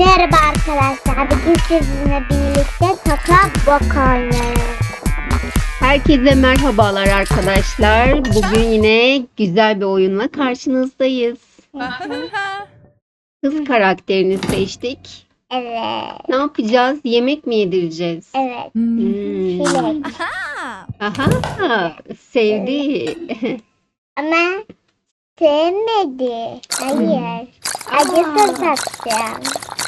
Merhaba arkadaşlar. Bugün sizinle birlikte taka bok oynuyoruz. Herkese merhabalar arkadaşlar. Bugün yine güzel bir oyunla karşınızdayız. Kız karakterini seçtik. Evet. Ne yapacağız? Yemek mi yedireceğiz? Evet. Hmm. Çilek. Aha, sevdi. Ama sevmedi. Hayır. Acısı satacağım.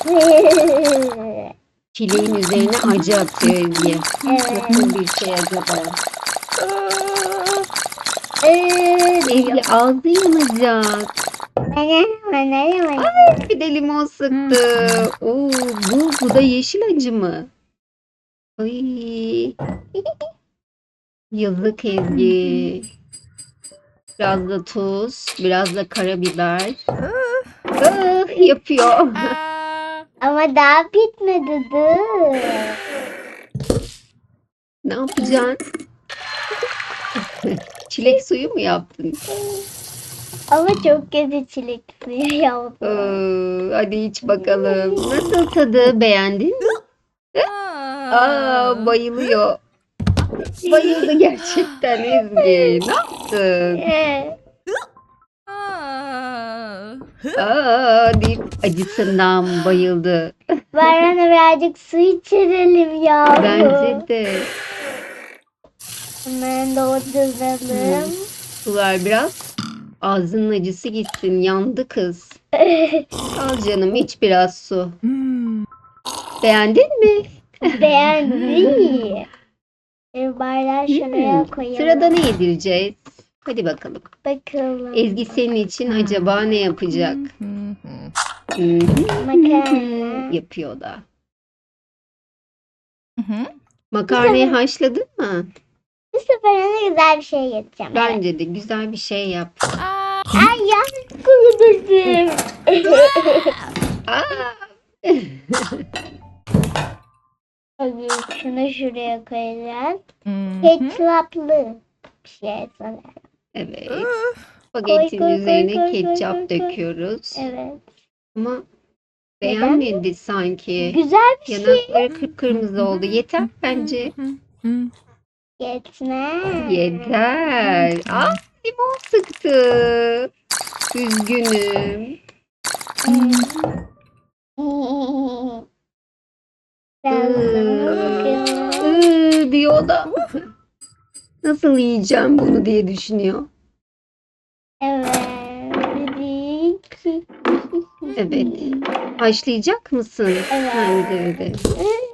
Çileğin üzerine acı atıyor Ezgi. evet. Nasıl bir şey acaba? Ee, Ezgi ağzı yanacak. Bana. Bir de limon sıktı. Oo, bu, bu da yeşil acı mı? Ay. Yazık Ezgi. Biraz da tuz, biraz da karabiber. Yapıyor. Ama daha bitmedi dur. Ne yapacaksın? Çilek suyu mu yaptın? Ama çok kötü çilek suyu yaptım. Ee, hadi iç bakalım. Nasıl tadı? Beğendin mi? Aa, bayılıyor. Bayıldı gerçekten Ezgi. Ne yaptın? Evet. Aa, deyip acısından bayıldı. Var ona birazcık su içirelim ya. Bence de. Hemen dolduralım. Sular biraz. Ağzının acısı gitsin. Yandı kız. Al canım iç biraz su. Beğendin mi? Beğendi. Bir bardağı şuraya Hmm, koyalım. Sırada ne yedireceğiz? Hadi bakalım. Bakalım. Ezgi senin için acaba ne yapacak? Hı hı. Makarna. Yapıyor da. Makarnayı haşladın mı? Bu sefer ona güzel bir şey yapacağım. Bence de güzel bir şey yap. Ay yanlış kullanırdım. Aa, Hadi şunu şuraya koyacağız. Ketçaplı bir şey sanırım. Evet. Spagettinin koy, koy, üzerine koy, koy, ketçap koy, koy. döküyoruz. Evet. Ama Neden? beğenmedi sanki. Güzel bir şey. Yanakları kıpkırmızı oldu. Yeter bence. Yetmez. Yeter. Aa, limon sıktı. Üzgünüm. Ben sana bakıyorum. Iı, diyor da. Nasıl yiyeceğim bunu diye düşünüyor. Evet. Evet. Haşlayacak mısın? Evet. Bence de.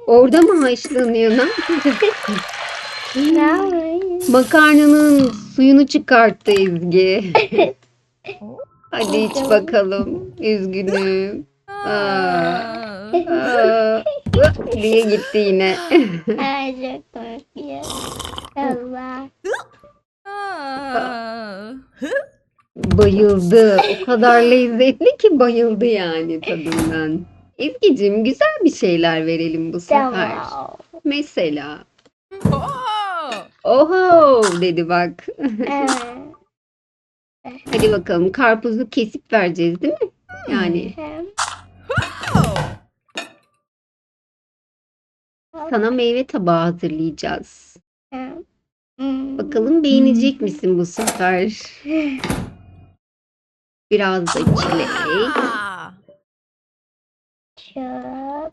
Orada mı haşlanıyor? Ne yapayım? Makarnanın suyunu çıkarttı Ezgi. Hadi iç bakalım. Üzgünüm. Aa, aa, diye gitti yine. Ay çok korkuyorum. Allah. Bayıldı. O kadar lezzetli ki bayıldı yani tadından. Ezgi'cim güzel bir şeyler verelim bu sefer. Tamam. Mesela. Oho dedi bak. Evet. Hadi bakalım karpuzu kesip vereceğiz değil mi? Yani sana meyve tabağı hazırlayacağız. Bakalım beğenecek misin bu sefer? Biraz da çilek. Çok.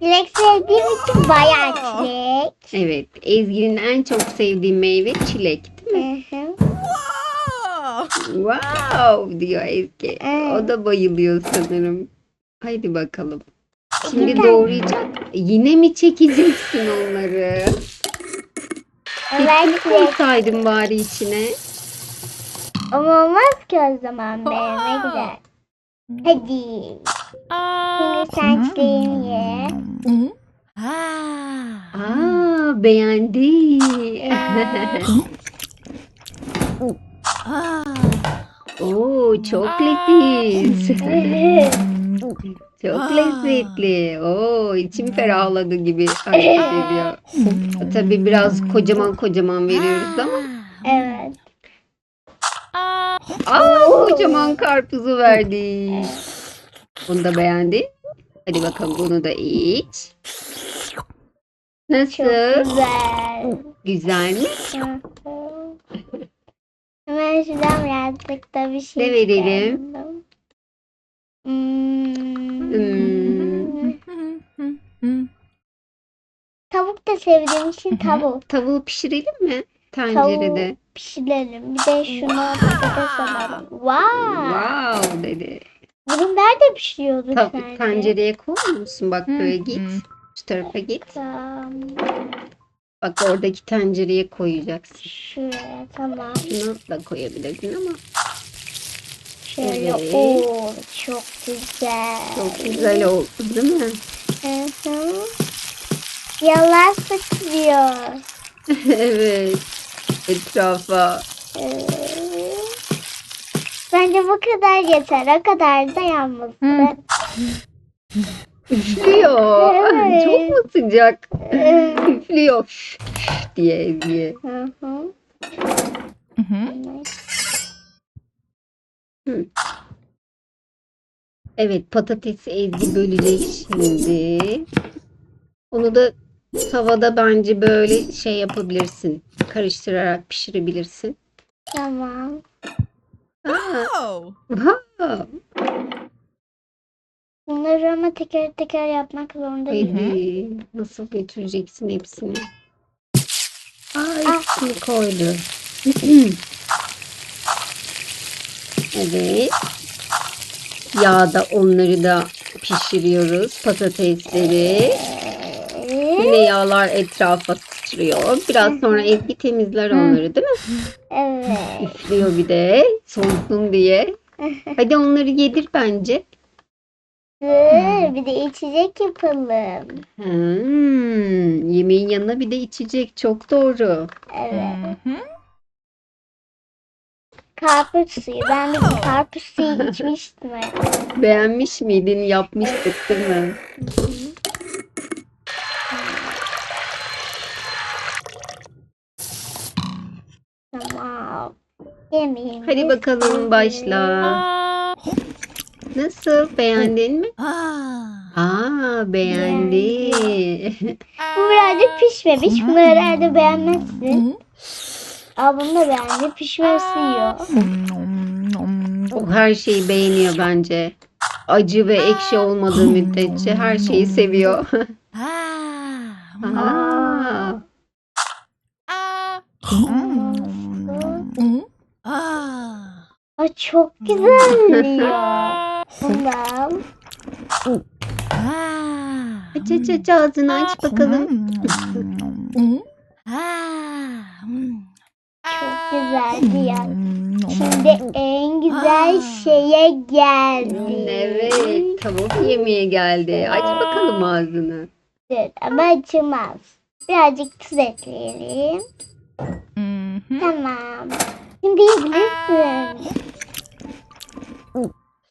Çilek sevdiğim için bayağı çilek. Evet, Ezgi'nin en çok sevdiği meyve çilek değil mi? Hı hı. Wow diyor Ezgi. O da bayılıyor sanırım. Haydi bakalım. Şimdi doğrayacak. Yine mi çekeceksin onları? Çilek. koysaydın bari içine. Ama olmaz ki o zaman beğenme güzel. Hadi. Şimdi sen çileğini ye. Aa beğendi. Oo çok leziz. Çok lezzetli. Oo içim ferahladı gibi hareket ediyor. Tabii biraz kocaman kocaman veriyoruz ama. evet. Aa kocaman karpuzu verdi. Bunu da beğendi. Hadi bakalım bunu da iç. Çok Nasıl? güzel. Güzel mi? Hemen şuradan birazcık da bir şey Ne verelim? çıkardım. Hmm. Tavuk da sevdiğim için tavuk Tavuğu pişirelim mi? Tencerede. pişirelim. Bir de şunu patates alalım. Wow. Wow dedi. Bunu nerede pişiriyordu Ta- sence? tencereye koymuyor musun? Bak böyle git. Şu tarafa git. Tamam. Bak oradaki tencereye koyacaksın. Şuraya tamam. Şunu da koyabilirdin ama Şöyle. Evet. Oo, çok güzel. çok güzel oldu değil mi? Hı hı. Yalan sıkılıyor. evet. Etrafa. Evet. Bence bu kadar yeter. O kadar da yanmasın. Üflüyor. Evet. Çok mu sıcak? Ee, Üflüyor Üf, üf diye diye. Hı hı. Evet patatesi Ezgi bölecek şimdi. Onu da tavada bence böyle şey yapabilirsin. Karıştırarak pişirebilirsin. Tamam. Aa, wow. Bunları ama teker teker yapmak zorundayım. Ezgi nasıl götüreceksin hepsini? Aa hepsini koydu. evet. Yağda onları da pişiriyoruz. Patatesleri. Yine yağlar etrafa sıçrıyor. Biraz sonra Ezgi temizler onları değil mi? Evet. Üflüyor bir de soğusun diye. Hadi onları yedir bence. Dur, bir de içecek yapalım. Hmm, yemeğin yanına bir de içecek. Çok doğru. Evet. Karpuz suyu. Ben bir de karpuz suyu içmiştim. Beğenmiş miydin? Yapmıştık değil mi? Tamam. Yemeğimiz. Hadi bakalım başla. Nasıl? Beğendin mi? Ah. Aa beğendi. Bu birazcık pişmemiş. Bunu herhalde beğenmezsin. Bunu da beğendi. Pişmesi yiyor. O her şeyi beğeniyor bence. Acı ve ekşi olmadığı müddetçe her şeyi seviyor. Ah. Aa, Ah. Ah. Aa, çok güzel yiyor. Tamam. Ah. aç aç aç ağzını aç bakalım. Çok güzeldi ya. Şimdi en güzel şeye geldi. Evet tavuk yemeğe geldi. Aç bakalım ağzını. Dur, ama açılmaz. Birazcık tuz ekleyelim. Tamam. Şimdi yiyebilirsin.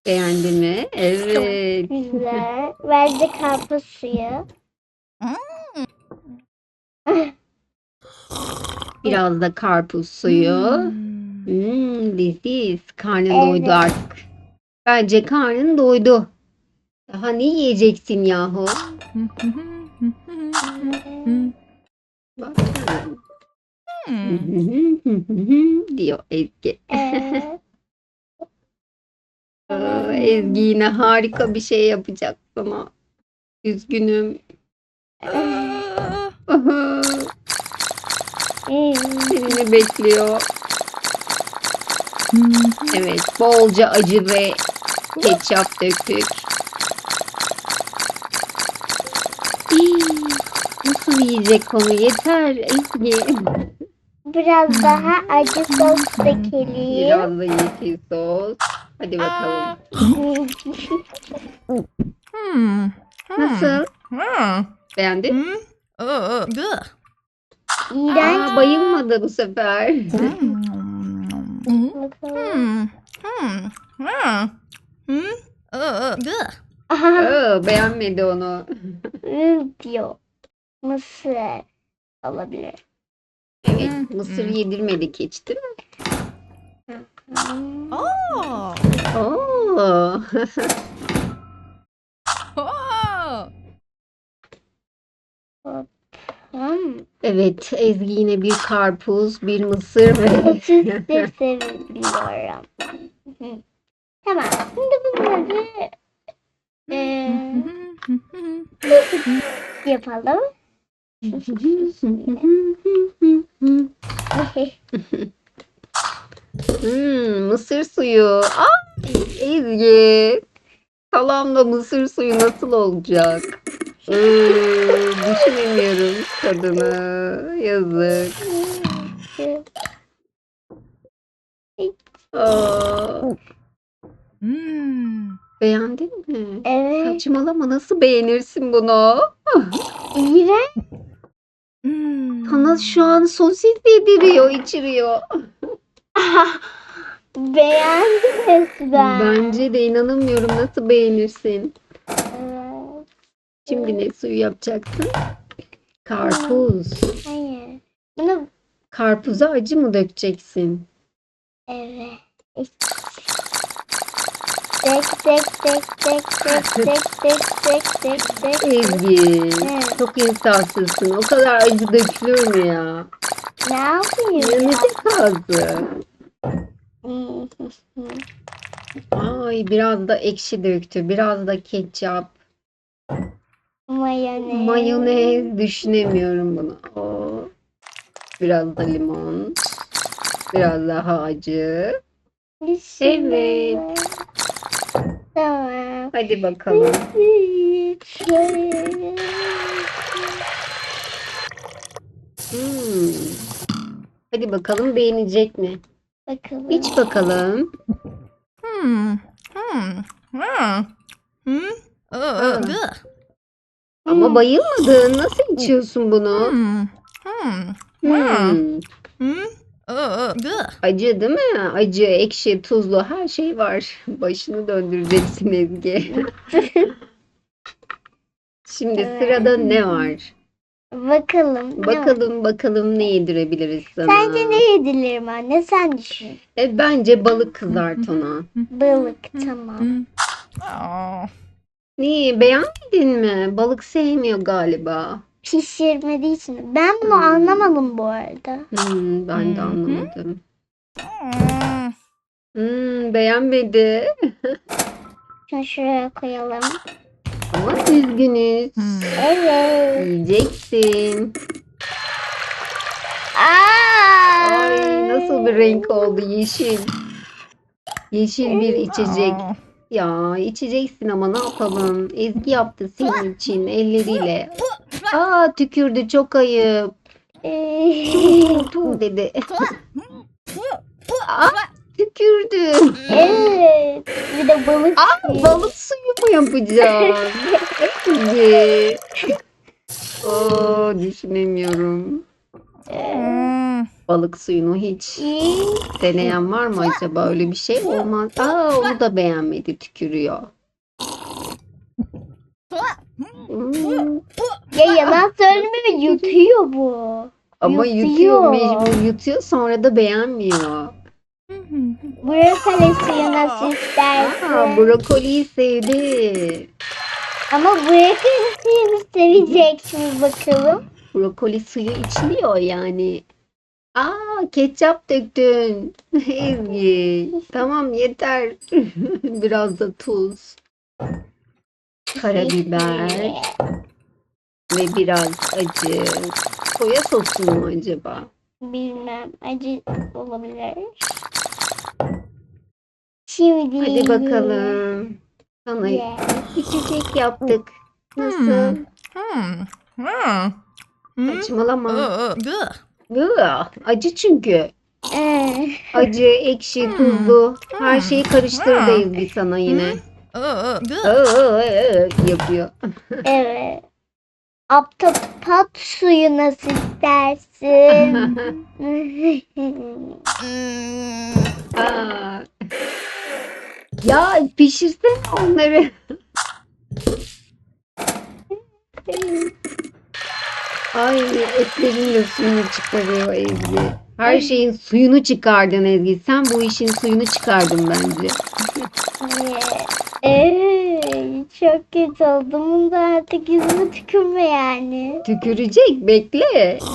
Beğendi mi? Evet. Güzel. Bence karpuz suyu. Biraz da karpuz suyu. Hmm, leziz. Karnın Evet. doydu artık. Bence karnın doydu. Daha ne yiyeceksin yahu? Bak sen. diyor Ezgi. Evet. Aa, Ezgi yine harika bir şey yapacak ama üzgünüm. Hmm. Seni bekliyor. Evet, bolca acı ve ketçap döktük. Nasıl yiyecek onu? Yeter Ezgi. Biraz daha acı sos dökelim. Biraz da yeşil sos. Hadi bakalım. Nasıl? Beğendin? İğrenç. Aa, bayılmadı bu sefer. Hmm. Hmm. Hmm. Hmm. Aa, ıh. Aha. Aa, beğenmedi onu. Hmm. Mısır olabilir. Evet, mısır yedirmedik hiç değil mi? Hmm. Oo. Oo. Oo. Evet Ezgi yine bir karpuz, bir mısır ve Süsle seviyorum. tamam. Şimdi bunları eee, yapalım. Hmm, mısır suyu. Ay Ezgi. Salamla mısır suyu nasıl olacak? Hmm, düşünemiyorum tadını. Yazık. Aa, Hmm. beğendin mi? evet. Saçmalama nasıl beğenirsin bunu? İğrenç. Hmm. Sana şu an sosis yediriyor, içiriyor. Beğendim resmen. Bence de inanamıyorum nasıl beğenirsin. Evet. Şimdi ne suyu yapacaksın? Karpuz. Hayır. Bunu Karpuza acı mı dökeceksin? evet. Tek tek tek tek tek tek tek tek tek tek. Ezgi, Evet. çok insafsızsın. O kadar acı dökülür mü ya? Ne yapayım ya? Yanacak ağzı. Ay biraz da ekşi döktü. Biraz da ketçap. Mayonez. Mayonez düşünemiyorum bunu. Oo. Biraz da limon. Biraz daha acı. Evet. Tamam. Hadi bakalım. Hmm. Hadi bakalım beğenecek mi? Bakalım. İç bakalım. Hmm. Hmm. Hmm. Hmm. Good. Ama bayılmadın. Nasıl içiyorsun bunu? Hmm. Hmm. Hmm. Hmm. Oh, good. Acı değil mi? Acı, ekşi, tuzlu her şey var. Başını döndüreceksin Ezgi. Şimdi sırada ne var? Bakalım. Bakalım bakalım ne yedirebiliriz sana. Sence ne yedilir anne? Sen düşün. E, bence balık kızart ona. Balık tamam. Hmm. Niye beğenmedin mi? Balık sevmiyor galiba. Pişirmediği için. Ben bunu anlamadım bu arada. Hmm, ben de Hı hı. anlamadım. Hmm. Hmm, beğenmedi. Şunu şuraya koyalım. Ama üzgünüz. Hmm. Evet. Yiyeceksin. Aa! Ay nasıl bir renk oldu yeşil. Yeşil bir içecek. Ya içeceksin ama ne yapalım? Ezgi yaptı senin için elleriyle. Aa tükürdü çok ayıp. Tu dedi. Aa tükürdü. evet. Bir de balık. Aa balık suyu mu yapacağız? Ezgi. Oo düşünemiyorum. Hmm. Balık suyunu hiç deneyen var mı acaba? Öyle bir şey olmaz. Aa onu da beğenmedi tükürüyor. Hmm. Ya yalan söyleme yutuyor bu. Ama Yutuyor. yutuyor, mecbur yutuyor sonra da beğenmiyor. Brokoli nasıl istersin? Brokoliyi sevdi. Ama brokoli suyunu sevecek şimdi bakalım. Brokoli suyu içiliyor yani. Aa, ketçap döktün. Ezgi. Tamam yeter. Biraz da tuz. Karabiber ve biraz acı. Soya sosu mu acaba? Bilmem. Acı olabilir. Şimdi. Hadi bakalım. Sana yeah. bir yaptık. Nasıl? Hmm. Hmm. Saçmalama. Acı çünkü. Eh. Acı, ekşi, tuzlu. Her şeyi karıştırdayız bir sana yine. Yapıyor. evet. Aptapat suyu nasıl istersin? Aa. Ya pişirsene onları. Ay etlerin de suyunu çıkarıyor Ezgi. Her şeyin suyunu çıkardın Ezgi. Sen bu işin suyunu çıkardın bence. Çok kötü oldu. Bunda artık yüzüme tükürme yani. Tükürecek bekle.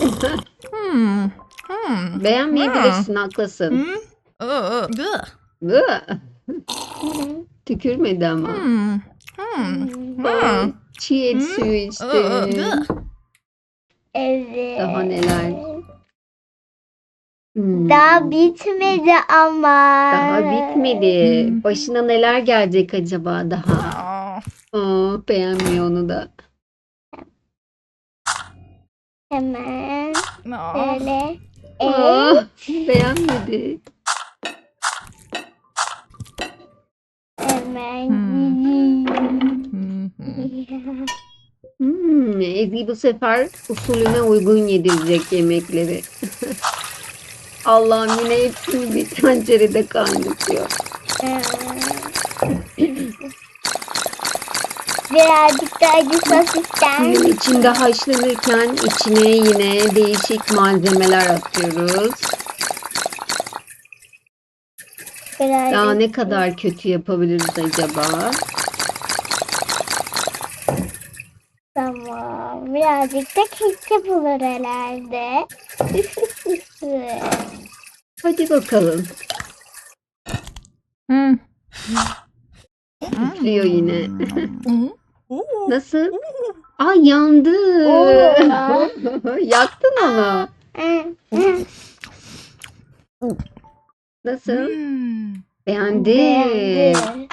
Hmm. Hmm. Beğenmeyebilirsin haklısın. Hmm. Oh, good. Bı. Tükürmedi ama. Hmm. Hmm. Hmm. Çiğ et Hmm. suyu Oh, içti. Evet. Daha neler? Hmm. Daha bitmedi ama. Daha bitmedi. Başına neler gelecek acaba daha? Oh. Aa, beğenmiyor onu da. Hemen No. böyle. Aa, Evet. beğenmedi. Hemen. Hmm. Hmm, Ezgi bu sefer usulüne uygun yedirecek yemekleri. Allah'ım yine hepsini bir tencerede kaynatıyor. Birazcık da acı Şimdi misin? içinde haşlanırken içine yine değişik malzemeler atıyoruz. Birazcık. Daha ne kadar kötü yapabiliriz acaba? Tamam. Birazcık da ketçap olur herhalde. Hadi bakalım. Hmm. Üflüyor yine. Hmm. Nasıl? Ay yandı. Yaktın onu. Nasıl? Hmm. Beğendi. Beğendi.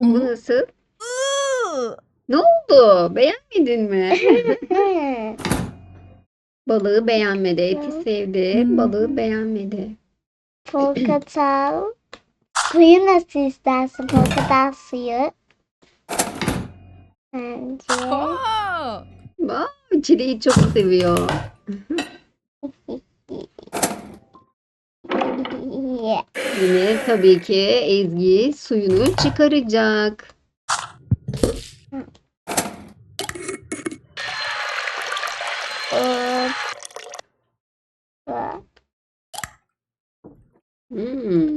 Bu nasıl? Ne oldu? Beğenmedin mi? Balığı beğenmedi. Eti sevdi. Balığı beğenmedi. Portakal. Suyu nasıl istersin? Portakal suyu. Bence. Oh. Aa, çileği çok seviyor. Yine tabii ki Ezgi suyunu çıkaracak. Hmm.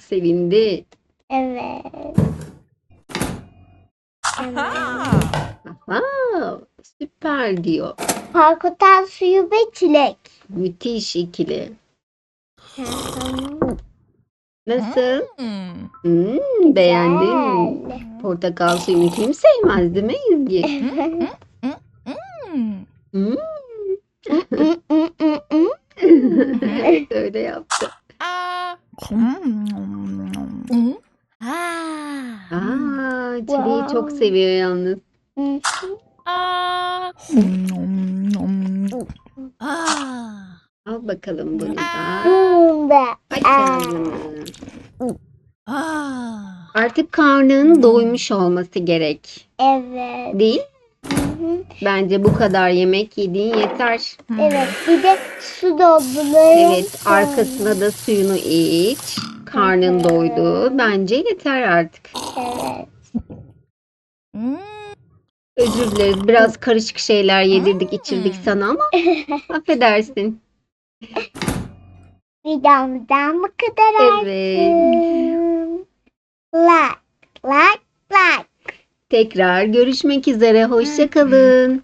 Sevindi. Evet. Ha. Aa, süper diyor. Portakal suyu ve çilek. Müthiş ikili. Nasıl? Hmm. Hmm, beğendin. Portakal suyunu kim sevmez değil mi Ezgi? Hmm. Çok seviyor yalnız. Al bakalım bunu da. Aç ağzını. Artık karnın doymuş olması gerek. Evet. Değil? Bence bu kadar yemek yediğin yeter. Evet. Bir de su dolduruyorum. Evet, arkasına da suyunu iç. Karnın doydu. Bence yeter artık. Evet. Hmm. Özür dileriz. Biraz karışık şeyler yedirdik, içirdik sana ama affedersin. Videomuzdan bu kadar Evet. artık. Like, like, like. Tekrar görüşmek üzere. Hoşça kalın.